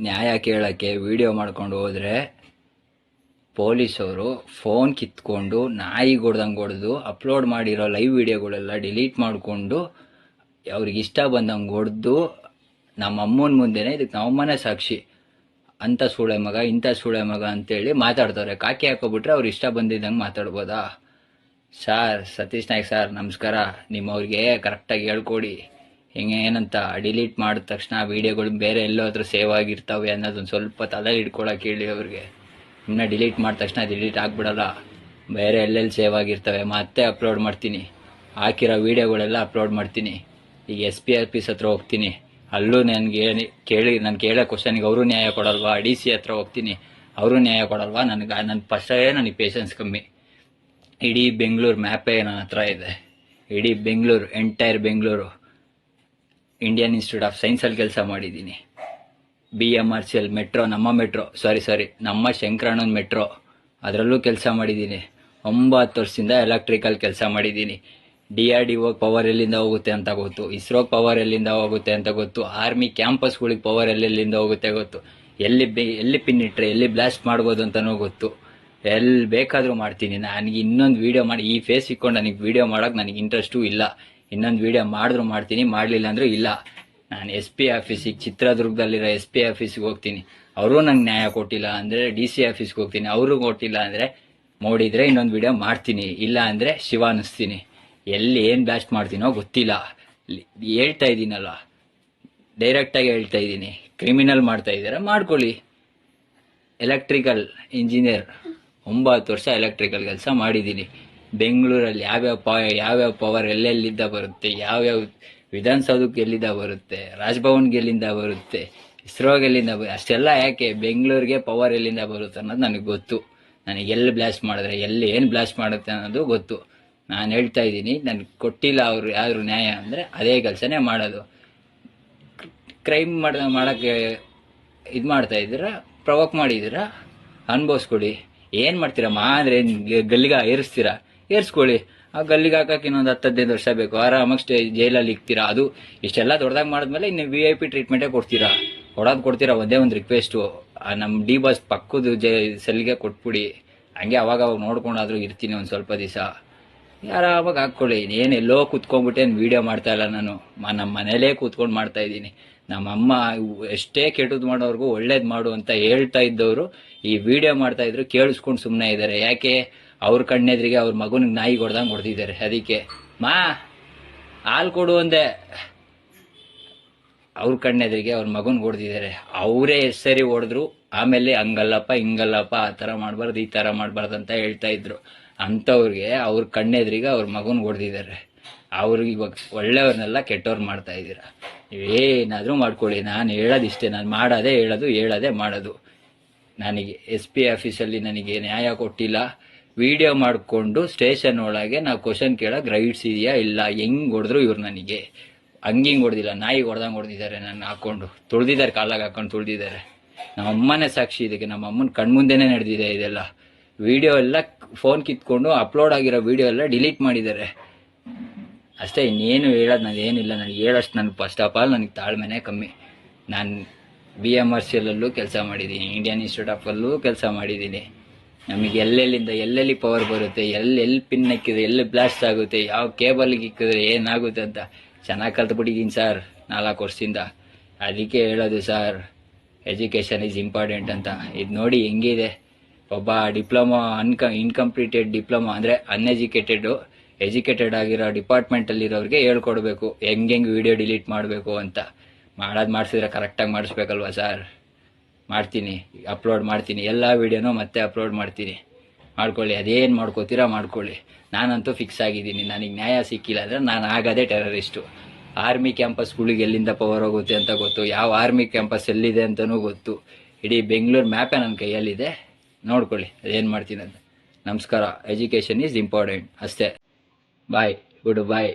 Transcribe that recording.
ನ್ಯಾಯ ಕೇಳೋಕ್ಕೆ ವಿಡಿಯೋ ಮಾಡ್ಕೊಂಡು ಹೋದರೆ ಪೊಲೀಸವರು ಫೋನ್ ಕಿತ್ಕೊಂಡು ನಾಯಿ ಹೊಡ್ದಂಗೆ ಹೊಡೆದು ಅಪ್ಲೋಡ್ ಮಾಡಿರೋ ಲೈವ್ ವಿಡಿಯೋಗಳೆಲ್ಲ ಡಿಲೀಟ್ ಮಾಡಿಕೊಂಡು ಅವ್ರಿಗೆ ಇಷ್ಟ ಬಂದಂಗೆ ಹೊಡೆದು ನಮ್ಮ ಅಮ್ಮನ ಮುಂದೆನೇ ಇದಕ್ಕೆ ನಮ್ಮಮ್ಮನೇ ಸಾಕ್ಷಿ. ಅಂಥ ಸೂಳೆ ಮಗ, ಇಂಥ ಸೂಳೆ ಮಗ ಅಂತೇಳಿ ಮಾತಾಡ್ತಾರೆ. ಕಾಕಿ ಹಾಕೋಬಿಟ್ರೆ ಅವ್ರು ಇಷ್ಟ ಬಂದಿದ್ದಂಗೆ ಮಾತಾಡ್ಬೋದಾ? ಸರ್, ಸತೀಶ್ ನಾಯ್ಕ್ ಸರ್, ನಮಸ್ಕಾರ. ನಿಮ್ಮವ್ರಿಗೆ ಕರೆಕ್ಟಾಗಿ ಹೇಳ್ಕೊಡಿ. ಹಿಂಗೆ ಏನಂತ ಡಿಲೀಟ್ ಮಾಡಿದ ತಕ್ಷಣ ವೀಡಿಯೋಗಳು ಬೇರೆ ಎಲ್ಲೋ ಹತ್ರ ಸೇವ್ ಆಗಿರ್ತವೆ ಅನ್ನೋದೊಂದು ಸ್ವಲ್ಪ ತಲೆ ಹಿಡ್ಕೊಳಕ್ಕೆ ಹೇಳಿ ಅವ್ರಿಗೆ. ಇನ್ನು ಡಿಲೀಟ್ ಮಾಡಿದ ತಕ್ಷಣ ಡಿಲೀಟ್ ಆಗಿಬಿಡಲ್ಲ. ಬೇರೆ ಎಲ್ಲೆಲ್ಲಿ ಸೇವ್ ಆಗಿರ್ತವೆ ಮತ್ತೆ ಅಪ್ಲೋಡ್ ಮಾಡ್ತೀನಿ. ಹಾಕಿರೋ ವೀಡಿಯೋಗಳೆಲ್ಲ ಅಪ್ಲೋಡ್ ಮಾಡ್ತೀನಿ. ಈಗ ಎಸ್ ಪಿ ಆಫೀಸ್ ಹತ್ರ ಹೋಗ್ತೀನಿ. ಅಲ್ಲೂ ನನಗೆ ಕೇಳಿ, ನಾನು ಕೇಳೋ ಕ್ವಶನ್ಗೆ ಅವರು ನ್ಯಾಯ ಕೊಡಲ್ವಾ? ಡಿ ಸಿ ಹತ್ರ ಹೋಗ್ತೀನಿ. ಅವರು ನ್ಯಾಯ ಕೊಡಲ್ವಾ? ನನಗೆ ನನ್ನ ಫಸ್ಟೇ ನನಗೆ ಪೇಷನ್ಸ್ ಕಮ್ಮಿ. ಇಡೀ ಬೆಂಗಳೂರು ಮ್ಯಾಪೇ ನನ್ನ ಹತ್ರ ಇದೆ. ಇಡೀ Bengaluru entire Bengaluru. Indian institute of ಸೈನ್ಸಲ್ಲಿ ಕೆಲಸ ಮಾಡಿದ್ದೀನಿ. B M R C L metro ನಮ್ಮ ಮೆಟ್ರೋ ಸಾರಿ ಸಾರಿ ನಮ್ಮ ಶಂಕರಣ್ಣನ ಮೆಟ್ರೋ ಅದರಲ್ಲೂ ಕೆಲಸ ಮಾಡಿದ್ದೀನಿ. ಒಂಬತ್ತು ವರ್ಷದಿಂದ ಎಲೆಕ್ಟ್ರಿಕಲ್ ಕೆಲಸ ಮಾಡಿದ್ದೀನಿ. ಡಿ ಆರ್ ಡಿ ಓಗೆ ಪವರ್ ಎಲ್ಲಿಂದ ಹೋಗುತ್ತೆ ಅಂತ ಗೊತ್ತು. ಇಸ್ರೋ ಪವರ್ ಎಲ್ಲಿಂದ ಹೋಗುತ್ತೆ ಅಂತ ಗೊತ್ತು. ಆರ್ಮಿ ಕ್ಯಾಂಪಸ್ಗಳಿಗೆ ಪವರ್ ಎಲ್ಲೆಲ್ಲಿಂದ ಹೋಗುತ್ತೆ ಗೊತ್ತು. ಎಲ್ಲಿ ಬಿ, ಎಲ್ಲಿ ಪಿನ್ ಇಟ್ಟರೆ ಎಲ್ಲಿ ಬ್ಲಾಸ್ಟ್ ಮಾಡ್ಬೋದು ಅಂತಲೂ ಗೊತ್ತು. ಎಲ್ಲಿ ಬೇಕಾದರೂ ಮಾಡ್ತೀನಿ. ನನಗೆ ಇನ್ನೊಂದು ವೀಡಿಯೋ ಮಾಡಿ, ಈ ಫೇಸ್ ಇಕ್ಕೊಂಡು ನನಗೆ ವೀಡಿಯೋ ಮಾಡೋಕೆ ನನಗೆ ಇಂಟ್ರೆಸ್ಟೂ ಇಲ್ಲ. ಇನ್ನೊಂದು ವಿಡಿಯೋ ಮಾಡಿದ್ರು ಮಾಡ್ತೀನಿ, ಮಾಡಲಿಲ್ಲ ಅಂದರೂ ಇಲ್ಲ. ನಾನು ಎಸ್ ಪಿ ಆಫೀಸಿಗೆ ಚಿತ್ರದುರ್ಗದಲ್ಲಿರೋ ಎಸ್ ಪಿ ಆಫೀಸಿಗೆ ಹೋಗ್ತೀನಿ. ಅವರು ನಂಗೆ ನ್ಯಾಯ ಕೊಟ್ಟಿಲ್ಲ ಅಂದರೆ ಡಿ ಸಿ ಆಫೀಸ್ಗೆ ಹೋಗ್ತೀನಿ. ಅವರು ಕೊಟ್ಟಿಲ್ಲ ಅಂದರೆ, ನೋಡಿದರೆ ಇನ್ನೊಂದು ವಿಡಿಯೋ ಮಾಡ್ತೀನಿ. ಇಲ್ಲ ಅಂದರೆ ಶಿವ ಅನ್ನಿಸ್ತೀನಿ. ಎಲ್ಲಿ ಏನು ಬ್ಯಾಸ್ಟ್ ಮಾಡ್ತೀನೋ ಗೊತ್ತಿಲ್ಲ. ಹೇಳ್ತಾ ಇದ್ದೀನಲ್ಲ ಡೈರೆಕ್ಟಾಗಿ ಹೇಳ್ತಾ ಇದ್ದೀನಿ ಕ್ರಿಮಿನಲ್ ಮಾಡ್ತಾ ಇದ್ದೀರಾ ಮಾಡ್ಕೊಳ್ಳಿ. ಎಲೆಕ್ಟ್ರಿಕಲ್ ಇಂಜಿನಿಯರ್ ಒಂಬತ್ತು ವರ್ಷ ಎಲೆಕ್ಟ್ರಿಕಲ್ ಕೆಲಸ ಮಾಡಿದ್ದೀನಿ ಬೆಂಗಳೂರಲ್ಲಿ ಯಾವ್ಯಾವ ಪ, ಯಾವ್ಯಾವ ಪವರ್ ಎಲ್ಲೆಲ್ಲಿಂದ ಬರುತ್ತೆ, ಯಾವ್ಯಾವ ವಿಧಾನಸೌಧಕ್ಕೆ ಎಲ್ಲಿಂದ ಬರುತ್ತೆ, ರಾಜ್ಭವನ್ಗೆ ಎಲ್ಲಿಂದ ಬರುತ್ತೆ, ಇಸ್ರೋಗೆ ಎಲ್ಲಿಂದ ಬರುತ್ತೆ ಅಷ್ಟೆಲ್ಲ ಯಾಕೆ ಬೆಂಗಳೂರಿಗೆ ಪವರ್ ಎಲ್ಲಿಂದ ಬರುತ್ತೆ ಅನ್ನೋದು ನನಗೆ ಗೊತ್ತು. ನನಗೆ ಎಲ್ಲಿ ಬ್ಲಾಸ್ಟ್ ಮಾಡಿದ್ರೆ, ಎಲ್ಲಿ ಏನು ಬ್ಲಾಸ್ಟ್ ಮಾಡುತ್ತೆ ಅನ್ನೋದು ಗೊತ್ತು. ನಾನು ಹೇಳ್ತಾ ಇದ್ದೀನಿ ನನಗೆ ಕೊಟ್ಟಿಲ್ಲ ಅವರು ಯಾರು ನ್ಯಾಯ ಅಂದರೆ ಅದೇ ಕೆಲಸನೇ ಮಾಡೋದು. ಕ್ರೈಮ್ ಮಾಡ, ಮಾಡೋಕ್ಕೆ ಇದು ಮಾಡ್ತಾ ಇದ್ದೀರಾ ಪ್ರವೋಕ್ ಮಾಡಿದ್ದೀರಾ, ಅನ್ಭವಿಸ್ಕೊಡಿ. ಏನು ಮಾಡ್ತೀರಾ ಮಾಂದ್ರೆ ಗಲ್ಲಿಗೆ ಏರಿಸ್ತೀರಾ? ಏರಿಸ್ಕೊಳ್ಳಿ. ಆ ಗಲ್ಲಿಗೆ ಹಾಕಕ್ಕೆ ಇನ್ನೊಂದು ಹತ್ತು ಹದಿನೈದು ವರ್ಷ ಬೇಕು. ಆರಾಮಾಗಿ ಸ್ಟೇ ಜೈಲಲ್ಲಿ ಇಕ್ತೀರಾ? ಅದು ಇಷ್ಟೆಲ್ಲ ದೊಡ್ಡದಾಗಿ ಮಾಡಿದ್ಮೇಲೆ ಇನ್ನು ವಿ ಐ ಪಿ ಟ್ರೀಟ್ಮೆಂಟೇ ಕೊಡ್ತೀರಾ? ಕೊಡೋದು ಕೊಡ್ತೀರಾ? ಒಂದೇ ಒಂದು ರಿಕ್ವೆಸ್ಟು ನಮ್ಮ ಡಿ ಬಾಸ್ ಪಕ್ಕದ ಜೈ ಸೆಲ್ಗೆ ಕೊಟ್ಬಿಡಿ. ಹಂಗೆ ಅವಾಗ ಅವಾಗ ನೋಡ್ಕೊಂಡಾದ್ರೂ ಇರ್ತೀನಿ ಒಂದು ಸ್ವಲ್ಪ ದಿವಸ. ಆರಾಮಾಗಿ ಹಾಕ್ಕೊಳ್ಳಿ. ಏನು ಎಲ್ಲೋ ಕೂತ್ಕೊಂಡ್ಬಿಟ್ಟೇನು ವೀಡಿಯೋ ಮಾಡ್ತಾ ಇಲ್ಲ ನಾನು. ನಮ್ಮ ಮನೇಲೇ ಕೂತ್ಕೊಂಡು ಮಾಡ್ತಾ ಇದ್ದೀನಿ. ನಮ್ಮ ಅಮ್ಮ ಎಷ್ಟೇ ಕೆಟ್ಟದ್ದು ಮಾಡೋರ್ಗು ಒಳ್ಳೇದು ಮಾಡು ಅಂತ ಹೇಳ್ತಾ ಇದ್ದವರು ಈ ವಿಡಿಯೋ ಮಾಡ್ತಾ ಇದ್ರು ಕೇಳಿಸ್ಕೊಂಡು ಸುಮ್ಮನೆ ಇದ್ದಾರೆ ಯಾಕೆ? ಅವ್ರ ಕಣ್ಣೆದ್ರಿಗೆ ಅವ್ರ ಮಗನಿಗೆ ನಾಯಿ ಹೊಡ್ದಂಗೆ ಹೊಡೆದಿದ್ದಾರೆ ಅದಕ್ಕೆ, ಮಾ, ಹಾಲು ಕೊಡು ಅಂದೆ. ಅವ್ರ ಕಣ್ಣೆದ್ರಿಗೆ ಅವ್ರ ಮಗುನ ಹೊಡೆದಿದ್ದಾರೆ ಅವರೇ ಹೆಸರಿ ಸರಿ ಹೊಡೆದ್ರು. ಆಮೇಲೆ, ಹಂಗಲ್ಲಪ್ಪ, ಹಿಂಗಲ್ಲಪ್ಪ, ಆ ಥರ ಮಾಡಬಾರ್ದು, ಈ ಥರ ಮಾಡಬಾರ್ದು ಅಂತ ಹೇಳ್ತಾ ಇದ್ರು. ಅಂಥವ್ರಿಗೆ ಅವ್ರ ಕಣ್ಣೆದ್ರಿಗೆ ಅವ್ರ ಮಗುನ ಹೊಡೆದಿದ್ದಾರೆ ಅವ್ರಿಗೆ ಇವಾಗ ಒಳ್ಳೆಯವ್ರನ್ನೆಲ್ಲ ಕೆಟ್ಟವ್ರು ಮಾಡ್ತಾ ಇದ್ದೀರಾ. ಏನಾದರೂ ಮಾಡ್ಕೊಳ್ಳಿ. ನಾನು ಹೇಳೋದಿಷ್ಟೇ. ನಾನು ಮಾಡೋದೇ ಹೇಳೋದು, ಹೇಳೋದೇ ಮಾಡೋದು. ನನಗೆ, ಎಸ್ ಪಿ ಆಫೀಸಲ್ಲಿ ನನಗೆ ನ್ಯಾಯ ಕೊಟ್ಟಿಲ್ಲ. ವಿಡಿಯೋ ಮಾಡಿಕೊಂಡು ಸ್ಟೇಷನ್ ಒಳಗೆ ನಾವು ಕ್ವಶನ್ ಕೇಳೋಕೆ ರೈಟ್ಸ್ ಇದೆಯಾ ಇಲ್ಲ, ಹೆಂಗ್ ಹೊಡೆದ್ರು ಇವ್ರು ನನಗೆ ಹಂಗಿಂಗೆ ಹೊಡೆದಿಲ್ಲ, ನಾಯಿ ಹೊಡೆದಂಗೆ ಹೊಡೆದಿದ್ದಾರೆ ನನ್ನ ಹಾಕೊಂಡು. ತುಳಿದಿದ್ದಾರೆ ಕಾಲಾಗ ಹಾಕೊಂಡು ತುಳಿದಿದ್ದಾರೆ. ನಮ್ಮ ಅಮ್ಮನೇ ಸಾಕ್ಷಿ ಇದಕ್ಕೆ ನಮ್ಮ ಅಮ್ಮನ ಕಣ್ಮುಂದೆನೇ ನಡೆದಿದೆ ಇದೆಲ್ಲ. ವಿಡಿಯೋ ಎಲ್ಲ ಫೋನ್ ಕಿತ್ಕೊಂಡು ಅಪ್ಲೋಡ್ ಆಗಿರೋ ವಿಡಿಯೋ ಎಲ್ಲ ಡಿಲೀಟ್ ಮಾಡಿದ್ದಾರೆ. ಅಷ್ಟೇ, ಇನ್ನೇನು ಹೇಳೋದು ನಾನು ಏನಿಲ್ಲ, ನನಗೆ ಹೇಳೋಷ್ಟು ನನಗೆ ಫಸ್ಟ್ ಆಫ್ ಆಲ್ ನನಗೆ ತಾಳ್ಮೆನೇ ಕಮ್ಮಿ. ನಾನು ಬಿ ಎಂ ಆರ್ ಸಿ ಎಲ್ಲಲ್ಲೂ ಕೆಲಸ ಮಾಡಿದ್ದೀನಿ ಇಂಡಿಯನ್ ಇನ್ಸ್ಟಿಟ್ಯೂಟ್ ಆಫಲ್ಲೂ ಕೆಲಸ ಮಾಡಿದ್ದೀನಿ. ನಮಗೆ ಎಲ್ಲೆಲ್ಲಿಂದ ಎಲ್ಲೆಲ್ಲಿ ಪವರ್ ಬರುತ್ತೆ, ಎಲ್ಲಿ ಎಲ್ಲಿ ಪಿನ್ ಹಾಕಿದ್ರೆ, ಎಲ್ಲಿ ಬ್ಲಾಸ್ಟ್ ಆಗುತ್ತೆ, ಯಾವ ಕೇಬಲ್ಗೆ ಇಕ್ಕಿದ್ರೆ ಏನಾಗುತ್ತೆ ಅಂತ ಚೆನ್ನಾಗಿ ಕಲ್ತ್ಬಿಟ್ಟಿದ್ದೀನಿ ಸರ್ ನಾಲ್ಕು ವರ್ಷದಿಂದ. ಅದಕ್ಕೆ ಹೇಳೋದು ಸರ್ ಎಜುಕೇಷನ್ ಈಸ್ ಇಂಪಾರ್ಟೆಂಟ್ ಅಂತ. ಇದು ನೋಡಿ ಹೆಂಗಿದೆ. ಒಬ್ಬ ಡಿಪ್ಲೊಮಾ ಅನ್ಕ ಇನ್ಕಂಪ್ಲೀಟೆಡ್ ಡಿಪ್ಲೊಮಾ ಅಂದರೆ ಅನ್ಎಜುಕೇಟೆಡು ಎಜುಕೇಟೆಡ್ ಆಗಿರೋ ಡಿಪಾರ್ಟ್ಮೆಂಟಲ್ಲಿರೋರಿಗೆ ಹೇಳ್ಕೊಡ್ಬೇಕು. ಹೆಂಗೆ ಹೆಂಗೆ ವಿಡಿಯೋ ಡಿಲೀಟ್ ಮಾಡಬೇಕು ಅಂತ. ಮಾಡೋದು ಮಾಡಿಸಿದ್ರೆ ಕರೆಕ್ಟಾಗಿ ಮಾಡಿಸ್ಬೇಕಲ್ವಾ ಸರ್ ಮಾಡ್ತೀನಿ ಅಪ್ಲೋಡ್ ಮಾಡ್ತೀನಿ, ಎಲ್ಲ ವೀಡಿಯೋನೂ ಮತ್ತೆ ಅಪ್ಲೋಡ್ ಮಾಡ್ತೀನಿ. ಮಾಡ್ಕೊಳ್ಳಿ, ಅದೇನು ಮಾಡ್ಕೋತೀರಾ ಮಾಡ್ಕೊಳ್ಳಿ. ನಾನಂತೂ ಫಿಕ್ಸ್ ಆಗಿದ್ದೀನಿ, ನನಗೆ ನ್ಯಾಯ ಸಿಕ್ಕಿಲ್ಲ ಅಂದರೆ ನಾನು ಆಗೋದೇ ಟೆರರಿಸ್ಟು ಆರ್ಮಿ ಕ್ಯಾಂಪಸ್ಗಳಿಗೆ ಎಲ್ಲಿಂದ ಪವರ್ ಹೋಗುತ್ತೆ ಅಂತ ಗೊತ್ತು, ಯಾವ ಆರ್ಮಿ ಕ್ಯಾಂಪಸ್ ಎಲ್ಲಿದೆ ಅಂತಲೂ ಗೊತ್ತು. ಇಡೀ ಬೆಂಗಳೂರು ಮ್ಯಾಪೇ ನನ್ನ ಕೈಯಲ್ಲಿದೆ. ನೋಡ್ಕೊಳ್ಳಿ, ಅದೇನು ಮಾಡ್ತೀನಿ ಅಂತ. ನಮಸ್ಕಾರ ಎಜುಕೇಷನ್ ಈಸ್ ಇಂಪಾರ್ಟೆಂಟ್ ಅಷ್ಟೇ. ಬಾಯ್ ಗುಡ್ ಬಾಯ್